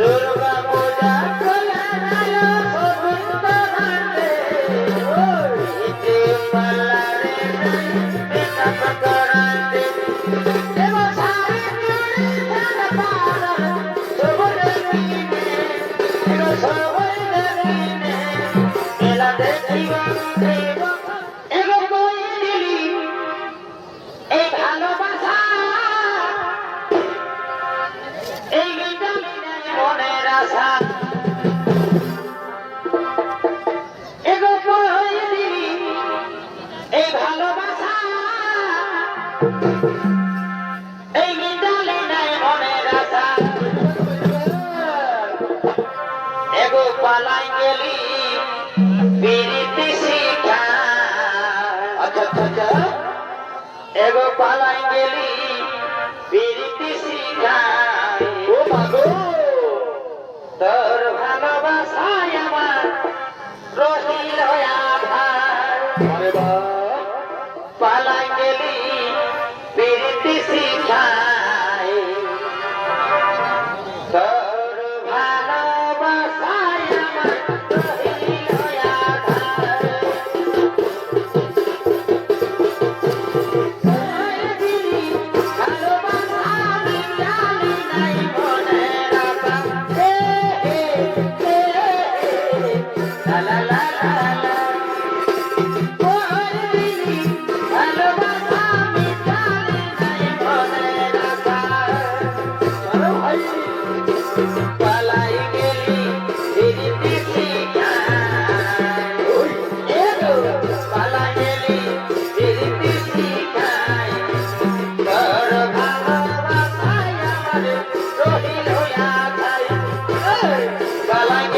Duro আচ্ছা, আচ্ছা, আচ্ছা। এগো পালাই গেলি বিরিতি শিখাই ও মাগো তোর ভালোবাসায় আমার রহিল হয়া Vai lá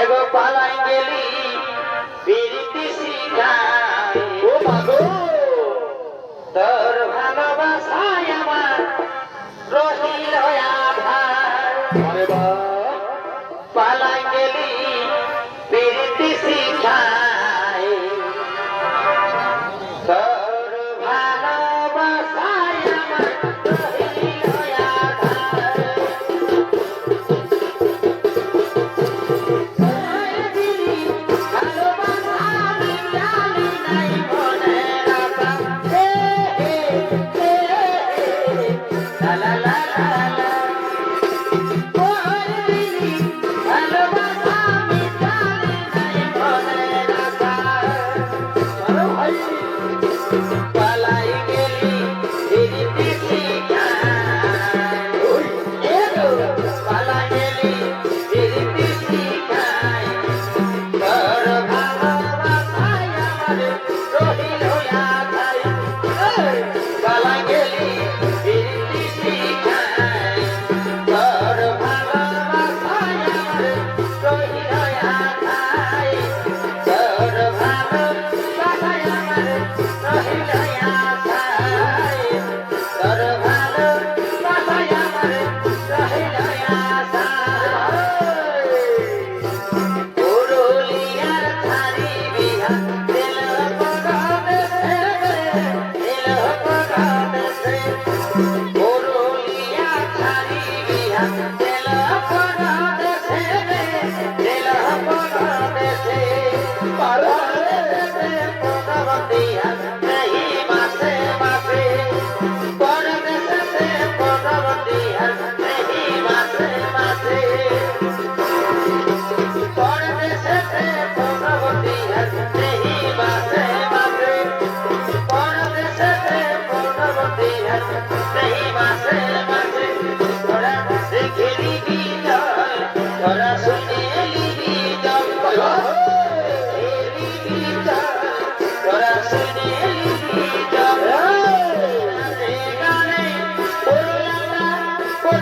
এগো পালাই গেলি পিরিতি শিখাই। ও মাগো তোর ভালোবাসায় আমার রহিল আধার।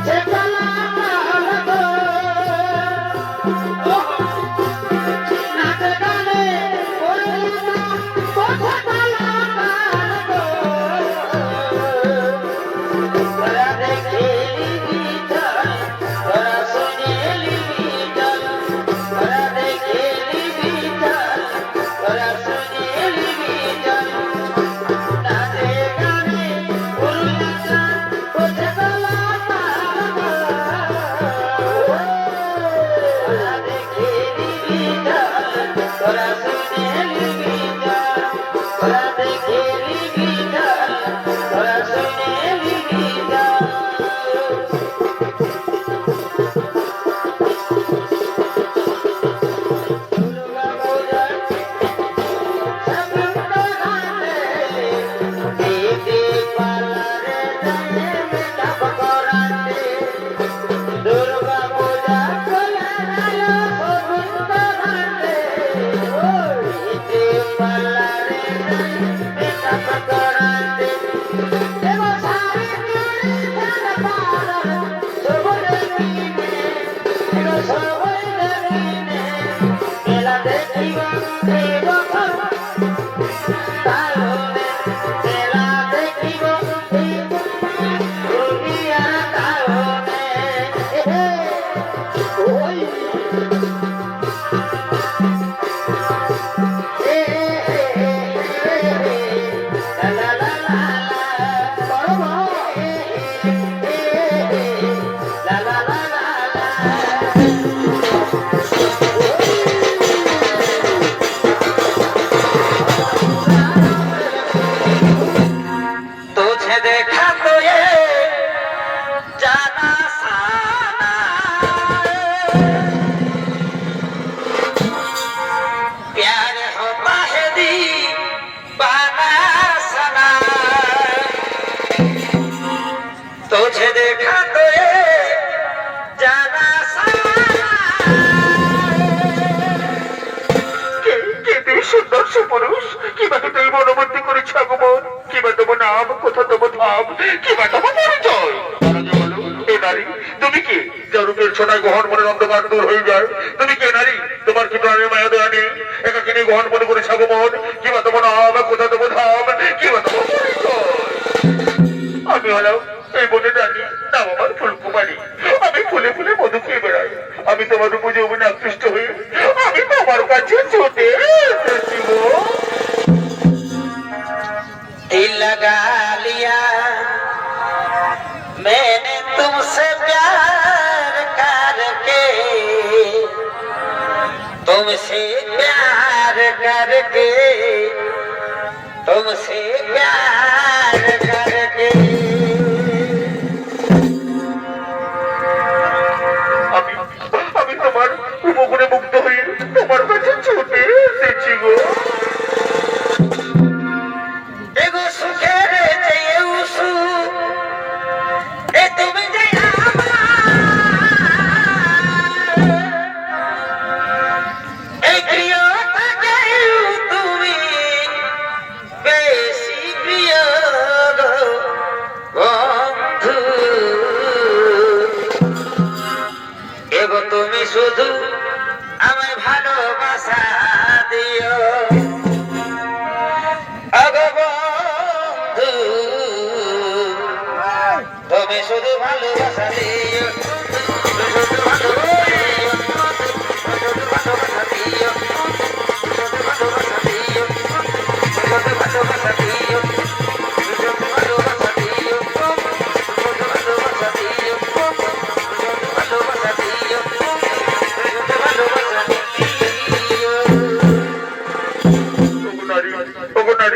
September. কিবা দেব অনুমতি করেছি আগমন? কিবা দেব নাম? দেব কিবা দেব পরিচয়? নারী, তুমি গহন অন্ধকার দূর হয়ে যায়। তুমি কে নারী? তোমার কি প্রাণের মায়া নেই? গহন মনে করে কিবা দেব নাম? কোথা দেব ধাম? কিবা দেব পরিচয়? আমি হলাম এই বনে জানি নাম আমার ফুলকুমারী। আমি ফুলে ফুলে মধু খেয়ে বেড়াই। আমি তোমার উপযোগী আকৃষ্ট হয়ে আমি তোমার কাছে ছুটে लगा लिया। मैंने तुमसे प्यार करके तुमसे प्यार करके तुमसे प्यार करके তুমি শুধু আমায় ভালোবাসা দিও।